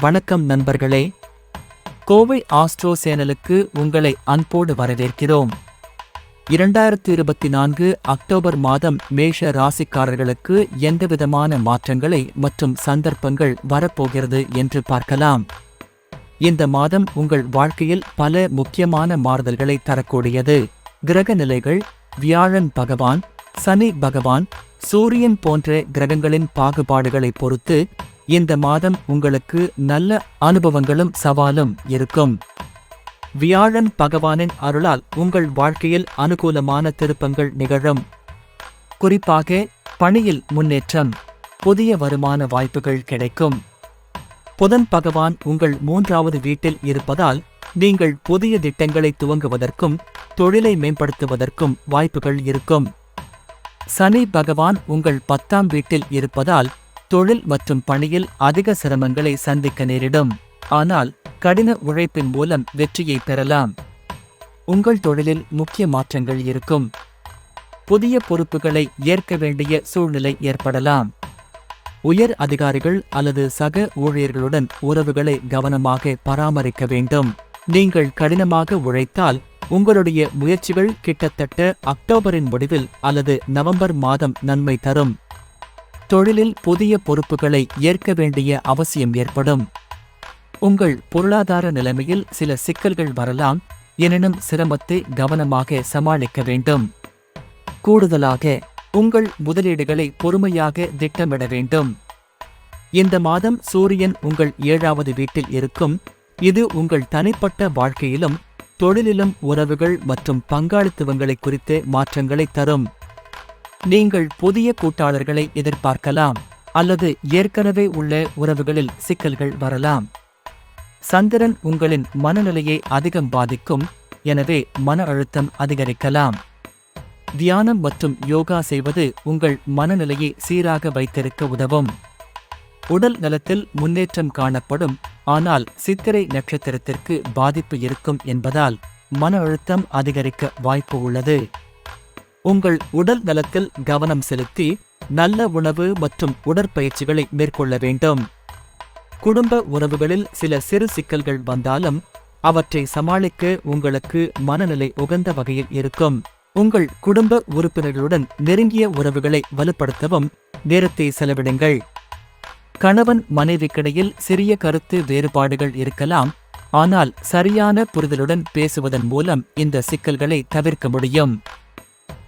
வணக்கம் நண்பர்களே. கோவை ஆஸ்ட்ரோ சேனலுக்கு உங்களை அன்போடு வரவேற்கிறோம். இரண்டாயிரத்தி இருபத்தி நான்கு அக்டோபர் மாதம் மேஷ ராசிக்காரர்களுக்கு எந்தவிதமான மாற்றங்களை மற்றும் சந்தர்ப்பங்கள் வரப்போகிறது என்று பார்க்கலாம். இந்த மாதம் உங்கள் வாழ்க்கையில் பல முக்கியமான மாறுதல்களை தரக்கூடியது. கிரக நிலைகள் வியாழன் பகவான் சனி பகவான் சூரியன் போன்ற கிரகங்களின் பாகுபாடுகளை பொறுத்து இந்த மாதம் உங்களுக்கு நல்ல அனுபவங்களும் சவாலும் இருக்கும். வியாழன் பகவானின் அருளால் உங்கள் வாழ்க்கையில் அனுகூலமான திருப்பங்கள் நிகழும். குறிப்பாக பணியில் முன்னேற்றம் புதிய வருமான வாய்ப்புகள் கிடைக்கும். புதன் பகவான் உங்கள் மூன்றாவது வீட்டில் இருப்பதால் நீங்கள் புதிய திட்டங்களை துவங்குவதற்கும் தொழிலை மேம்படுத்துவதற்கும் வாய்ப்புகள் இருக்கும். சனி பகவான் உங்கள் பத்தாம் வீட்டில் இருப்பதால் தொழில் மற்றும் பணியில் அதிக சிரமங்களை சந்திக்க நேரிடும். ஆனால் கடின உழைப்பின் மூலம் வெற்றியை பெறலாம். உங்கள் தொழிலில் முக்கிய மாற்றங்கள் இருக்கும். புதிய பொறுப்புகளை ஏற்க வேண்டிய சூழ்நிலை ஏற்படலாம். உயர் அதிகாரிகள் அல்லது சக ஊழியர்களுடன் உறவுகளை கவனமாக பராமரிக்க வேண்டும். நீங்கள் கடினமாக உழைத்தால் உங்களுடைய முயற்சிகள் கிட்டத்தட்ட அக்டோபரின் முடிவில் அல்லது நவம்பர் மாதம் நன்மை தரும். தொழிலில் புதிய பொறுப்புகளை ஏற்க வேண்டிய அவசியம் ஏற்படும். உங்கள் பொருளாதார நிலைமையில் சில சிக்கல்கள் வரலாம் எனினும் சிரமத்தை கவனமாக சமாளிக்க வேண்டும். கூடுதலாக உங்கள் முதலீடுகளை பொறுமையாக திட்டமிட வேண்டும். இந்த மாதம் சூரியன் உங்கள் ஏழாவது வீட்டில் இருக்கும் இது உங்கள் தனிப்பட்ட வாழ்க்கையிலும் தொழிலிலும் உறவுகள் மற்றும் பங்காளித்துவங்களை குறித்து மாற்றங்களை தரும். நீங்கள் புதிய கூட்டாளர்களை எதிர்பார்க்கலாம் அல்லது ஏற்கனவே உள்ள உறவுகளில் சிக்கல்கள் வரலாம். சந்திரன் உங்களின் மனநிலையை அதிகம் பாதிக்கும் எனவே மன அழுத்தம் அதிகரிக்கலாம். தியானம் மற்றும் யோகா செய்வது உங்கள் மனநிலையை சீராக வைத்திருக்க உதவும். உடல் நலத்தில் முன்னேற்றம் காணப்படும் ஆனால் சித்திரை நட்சத்திரத்திற்கு பாதிப்பு இருக்கும் என்பதால் மன அழுத்தம் அதிகரிக்க வாய்ப்பு உள்ளது. உங்கள் உடல் நலத்தில் கவனம் செலுத்தி நல்ல உணவு மற்றும் உடற்பயிற்சிகளை மேற்கொள்ள வேண்டும். குடும்ப உறவுகளில் சில சிறு சிக்கல்கள் வந்தாலும் அவற்றை சமாளிக்க உங்களுக்கு மனநிலை உகந்த வகையில் இருக்கும். உங்கள் குடும்ப உறுப்பினர்களுடன் நெருங்கிய உறவுகளை வலுப்படுத்தவும் நேரத்தை செலவிடுங்கள். கணவன் மனைவிக்கிடையில் சிறிய கருத்து வேறுபாடுகள் இருக்கலாம். ஆனால் சரியான புரிதலுடன் பேசுவதன் மூலம் இந்த சிக்கல்களை தவிர்க்க முடியும்.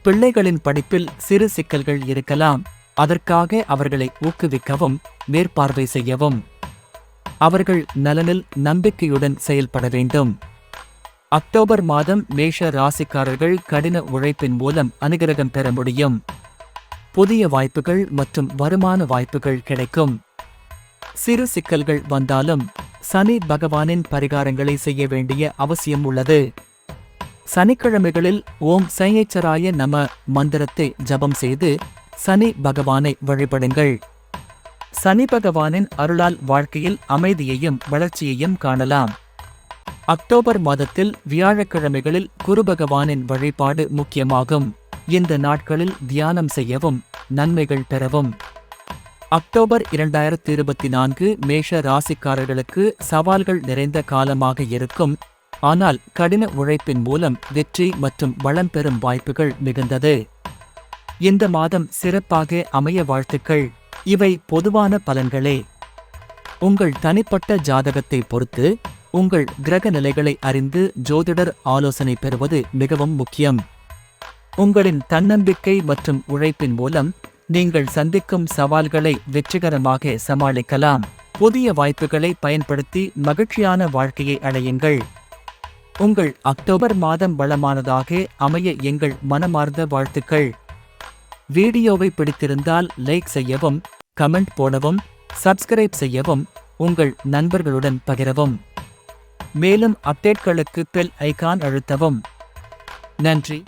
பிள்ளைகளின் படிப்பில் சிறு சிக்கல்கள் இருக்கலாம். அதற்காக அவர்களை ஊக்குவிக்கவும் மேற்பார்வை செய்யவும். அவர்கள் நலனில் நம்பிக்கையுடன் செயல்பட வேண்டும். அக்டோபர் மாதம் மேஷ ராசிக்காரர்கள் கடின உழைப்பின் மூலம் அனுகிரகம் பெற முடியும். புதிய வாய்ப்புகள் மற்றும் வருமான வாய்ப்புகள் கிடைக்கும். சிறு சிக்கல்கள் வந்தாலும் சனி பகவானின் பரிகாரங்களை செய்ய வேண்டிய அவசியம் உள்ளது. சனிக்கிழமைகளில் ஓம் சையேச்சராய நம மந்திரத்தை ஜபம் செய்து சனி பகவானை வழிபடுங்கள். சனி பகவானின் அருளால் வாழ்க்கையில் அமைதியையும் வளர்ச்சியையும் காணலாம். அக்டோபர் மாதத்தில் வியாழக்கிழமைகளில் குரு பகவானின் வழிபாடு முக்கியமாகும். இந்த நாட்களில் தியானம் செய்யவும் நன்மைகள் பெறவும். அக்டோபர் இரண்டாயிரத்தி இருபத்தி நான்கு மேஷ ராசிக்காரர்களுக்கு சவால்கள் நிறைந்த காலமாக இருக்கும். ஆனால் கடின உழைப்பின் மூலம் வெற்றி மற்றும் வளம் பெறும் வாய்ப்புகள் மிகுந்தது. இந்த மாதம் சிறப்பாக அமைய வாழ்த்துக்கள். இவை பொதுவான பலன்களே. உங்கள் தனிப்பட்ட ஜாதகத்தை பொறுத்து உங்கள் கிரக நிலைகளை அறிந்து ஜோதிடர் ஆலோசனை பெறுவது மிகவும் முக்கியம். உங்களின் தன்னம்பிக்கை மற்றும் உழைப்பின் மூலம் நீங்கள் சந்திக்கும் சவால்களை வெற்றிகரமாக சமாளிக்கலாம். புதிய வாய்ப்புகளை பயன்படுத்தி மகிழ்ச்சியான வாழ்க்கையை அடையுங்கள். உங்கள் அக்டோபர் மாதம் வளமானதாக அமைய எங்கள் மனமார்ந்த வாழ்த்துக்கள். வீடியோவை பிடித்திருந்தால் லைக் செய்யவும் கமெண்ட் போடவும் சப்ஸ்கிரைப் செய்யவும் உங்கள் நண்பர்களுடன் பகிரவும். மேலும் அப்டேட்களுக்கு பெல் ஐகான் அழுத்தவும். நன்றி.